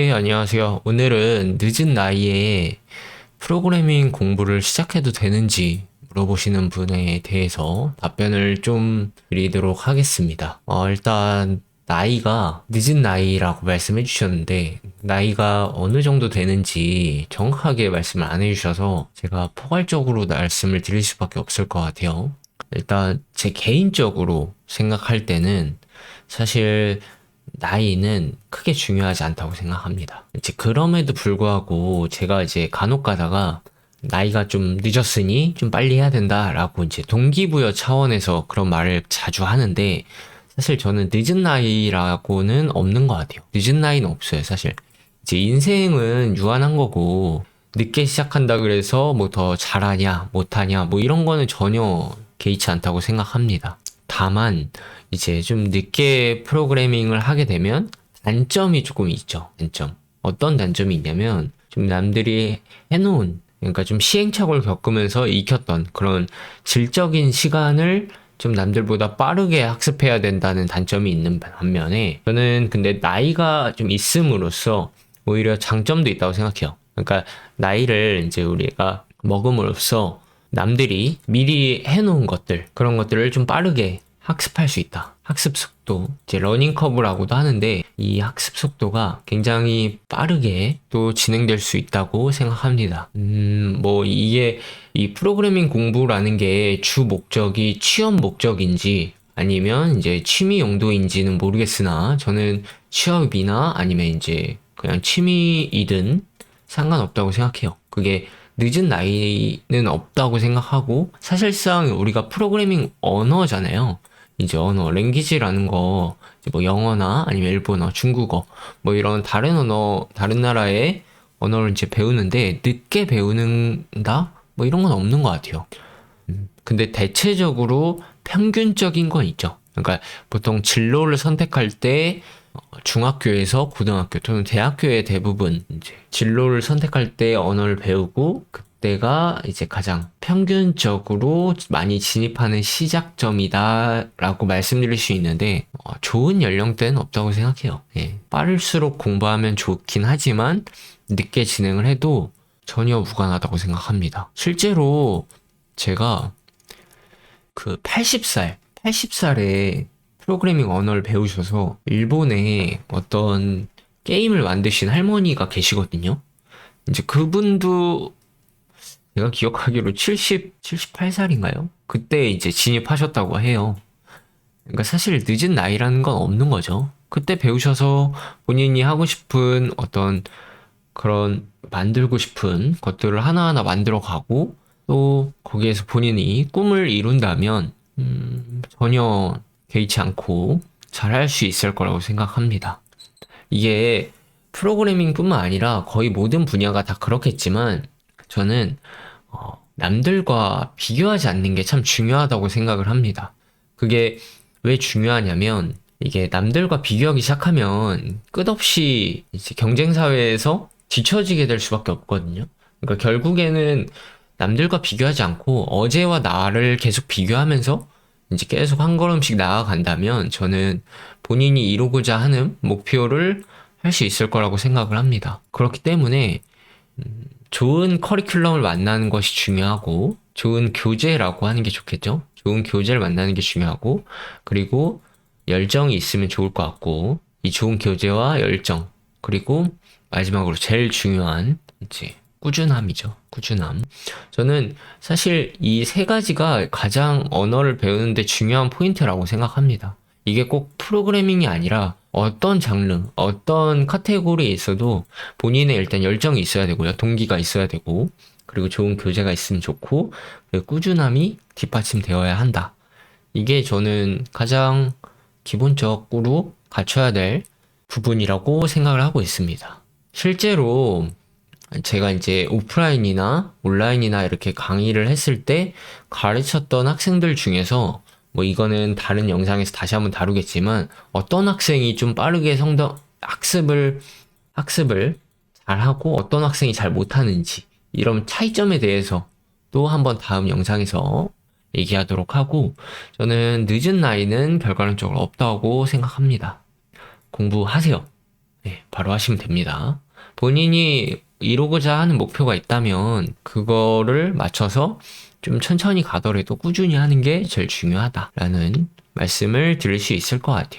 네, 안녕하세요. 오늘은 늦은 나이에 프로그래밍 공부를 시작해도 되는지 물어보시는 분에 대해서 답변을 좀 드리도록 하겠습니다. 어, 일단, 나이가 늦은 나이라고 말씀해 주셨는데, 나이가 어느 정도 되는지 정확하게 말씀을 안 해주셔서 제가 포괄적으로 말씀을 드릴 수밖에 없을 것 같아요. 일단, 제 개인적으로 생각할 때는 사실 나이는 크게 중요하지 않다고 생각합니다. 이제 그럼에도 불구하고 제가 이제 간혹 가다가 나이가 좀 늦었으니 좀 빨리 해야 된다라고 이제 동기부여 차원에서 그런 말을 자주 하는데 사실 저는 늦은 나이라고는 없는 것 같아요. 늦은 나이는 없어요, 사실. 이제 인생은 유한한 거고 늦게 시작한다 그래서 뭐 더 잘하냐, 못하냐, 뭐 이런 거는 전혀 개의치 않다고 생각합니다. 다만 이제 좀 늦게 프로그래밍을 하게 되면 단점이 조금 있죠. 단점. 어떤 단점이 있냐면 좀 남들이 해놓은 그러니까 좀 시행착오를 겪으면서 익혔던 그런 질적인 시간을 좀 남들보다 빠르게 학습해야 된다는 단점이 있는 반면에 저는 근데 나이가 좀 있음으로써 오히려 장점도 있다고 생각해요. 그러니까 나이를 이제 우리가 먹음으로써 남들이 미리 해놓은 것들 그런 것들을 좀 빠르게 학습할 수 있다. 학습 속도, 이제 러닝 커브라고도 하는데 이 학습 속도가 굉장히 빠르게 또 진행될 수 있다고 생각합니다. 음, 뭐 이게 이 프로그래밍 공부라는 게 주 목적이 취업 목적인지 아니면 이제 취미 용도인지는 모르겠으나 저는 취업이나 아니면 이제 그냥 취미이든 상관없다고 생각해요. 그게 늦은 나이는 없다고 생각하고 사실상 우리가 프로그래밍 언어잖아요. 이제 언어, 랭귀지라는 거, 뭐 영어나 아니면 일본어, 중국어, 뭐 이런 다른 언어, 다른 나라의 언어를 이제 배우는데 늦게 배우는다? 뭐 이런 건 없는 것 같아요. 음, 근데 대체적으로 평균적인 건 있죠. 그러니까 보통 진로를 선택할 때 어, 중학교에서 고등학교 또는 대학교의 대부분 이제 진로를 선택할 때 언어를 배우고 그때가 이제 가장 평균적으로 많이 진입하는 시작점이다라고 말씀드릴 수 있는데 어, 좋은 연령대는 없다고 생각해요. 예. 빠를수록 공부하면 좋긴 하지만 늦게 진행을 해도 전혀 무관하다고 생각합니다. 실제로 제가 그 80살, 80살에 프로그래밍 언어를 배우셔서 일본에 어떤 게임을 만드신 할머니가 계시거든요. 이제 그분도 제가 기억하기로 70, 78살인가요? 그때 이제 진입하셨다고 해요. 그러니까 사실 늦은 나이라는 건 없는 거죠. 그때 배우셔서 본인이 하고 싶은 어떤 그런 만들고 싶은 것들을 하나하나 만들어 가고 또 거기에서 본인이 꿈을 이룬다면 음, 전혀 개의치 않고 잘 할 수 있을 거라고 생각합니다. 이게 프로그래밍뿐만 아니라 거의 모든 분야가 다 그렇겠지만 저는 어, 남들과 비교하지 않는 게 참 중요하다고 생각을 합니다. 그게 왜 중요하냐면 이게 남들과 비교하기 시작하면 끝없이 이제 경쟁 사회에서 뒤처지게 될 수밖에 없거든요. 그러니까 결국에는 남들과 비교하지 않고 어제와 나를 계속 비교하면서 이제 계속 한 걸음씩 나아간다면 저는 본인이 이루고자 하는 목표를 할 수 있을 거라고 생각을 합니다. 그렇기 때문에 음, 좋은 커리큘럼을 만나는 것이 중요하고 좋은 교재라고 하는 게 좋겠죠. 좋은 교재를 만나는 게 중요하고 그리고 열정이 있으면 좋을 것 같고 이 좋은 교재와 열정 그리고 마지막으로 제일 중요한 이제 꾸준함이죠. 꾸준함. 저는 사실 이 세 가지가 가장 언어를 배우는데 중요한 포인트라고 생각합니다. 이게 꼭 프로그래밍이 아니라 어떤 장르, 어떤 카테고리에 있어도 본인의 일단 열정이 있어야 되고요. 동기가 있어야 되고, 그리고 좋은 교재가 있으면 좋고, 꾸준함이 뒷받침되어야 한다. 이게 저는 가장 기본적으로 갖춰야 될 부분이라고 생각을 하고 있습니다. 실제로 제가 이제 오프라인이나 온라인이나 이렇게 강의를 했을 때 가르쳤던 학생들 중에서 뭐 이거는 다른 영상에서 다시 한번 다루겠지만 어떤 학생이 좀 빠르게 성적 학습을 학습을 잘하고 어떤 학생이 잘 못하는지 이런 차이점에 대해서 또 한번 다음 영상에서 얘기하도록 하고 저는 늦은 나이는 결과론적으로 없다고 생각합니다. 공부하세요. 네, 바로 하시면 됩니다. 본인이 이루고자 하는 목표가 있다면 그거를 맞춰서 좀 천천히 가더라도 꾸준히 하는 게 제일 중요하다라는 말씀을 드릴 수 있을 것 같아요.